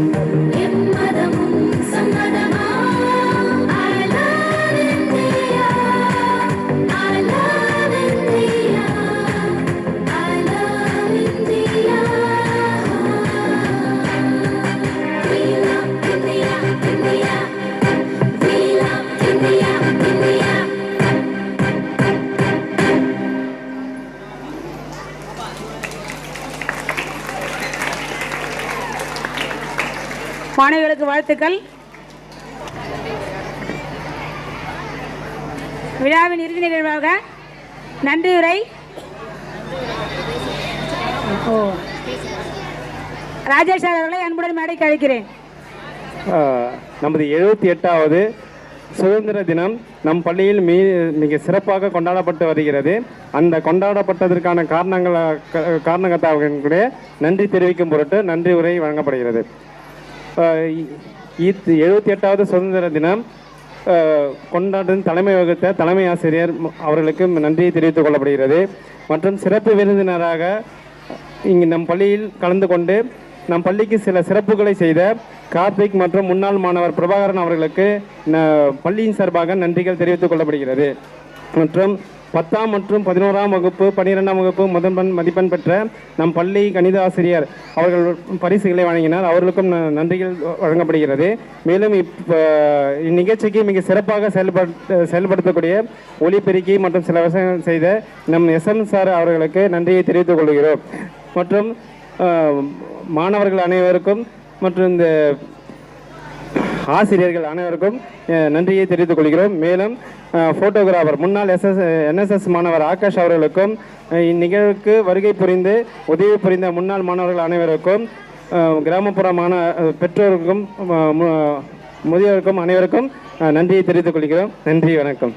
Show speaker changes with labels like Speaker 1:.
Speaker 1: Thank you.
Speaker 2: மாணவிகளுக்கு வாழ்த்துக்கள். விழாவின் இறுதி நிகழ்வாக நன்றி உரை ராஜேஷ் சார் அவர்களை அன்புடன் மேடைக்கு அழைக்கிறேன்.
Speaker 3: நமது எழுபத்தி எட்டாவது சுதந்திர தினம் நம் பள்ளியில் மீ மிக சிறப்பாக கொண்டாடப்பட்டு வருகிறது. அந்த கொண்டாடப்பட்டதற்கான காரணங்கள் காரணங்கத்தாவுக்கு நன்றி தெரிவிக்கும் பொருட்டு நன்றி உரை வழங்கப்படுகிறது. எழுபத்தி எட்டாவது சுதந்திர தினம் கொண்டாடும் தலைமை வகுத்த தலைமை ஆசிரியர் அவர்களுக்கு நன்றியை தெரிவித்துக் கொள்ளப்படுகிறது. மற்றும் சிறப்பு விருந்தினராக இங்கு நம் பள்ளியில் கலந்து கொண்டு நம் பள்ளிக்கு சில சிறப்புகளை செய்த கார்த்திக் மற்றும் முன்னாள் மாணவர் பிரபாகரன் அவர்களுக்கு பள்ளியின் சார்பாக நன்றிகள் தெரிவித்துக் கொள்ளப்படுகிறது. மற்றும் பத்தாம் மற்றும் பதினோராம் வகுப்பு பன்னிரெண்டாம் வகுப்பு முதன்பெண் மதிப்பெண் பெற்ற நம் பள்ளி கணித ஆசிரியர் அவர்கள் பரிசுகளை வழங்கினார். அவர்களுக்கும் ந- நன்றிகள் வழங்கப்படுகிறது. மேலும் இப்ப இந்நிகழ்ச்சிக்கு மிக சிறப்பாக செயல்பட செயல்படுத்தக்கூடிய ஒளிபெருக்கி மற்றும் சில விஷயங்கள் செய்த நம் எஸ்எம் சார் அவர்களுக்கு நன்றியை தெரிவித்துக் கொள்கிறோம். மற்றும் மாணவர்கள் அனைவருக்கும் மற்றும் இந்த ஆசிரியர்கள் அனைவருக்கும் நன்றியை தெரிவித்துக் கொள்கிறோம். மேலும் ஃபோட்டோகிராஃபர் முன்னாள் எஸ்எஸ் என்எஸ்எஸ் மாணவர் ஆகாஷ் அவர்களுக்கும் இந்நிகழ்வுக்கு வருகை புரிந்து உதவி புரிந்த முன்னாள் மாணவர்கள் அனைவருக்கும் கிராமப்புற மாண பெற்றோருக்கும் முதியோருக்கும் அனைவருக்கும் நன்றியை தெரிவித்துக் கொள்கிறோம். நன்றி வணக்கம்.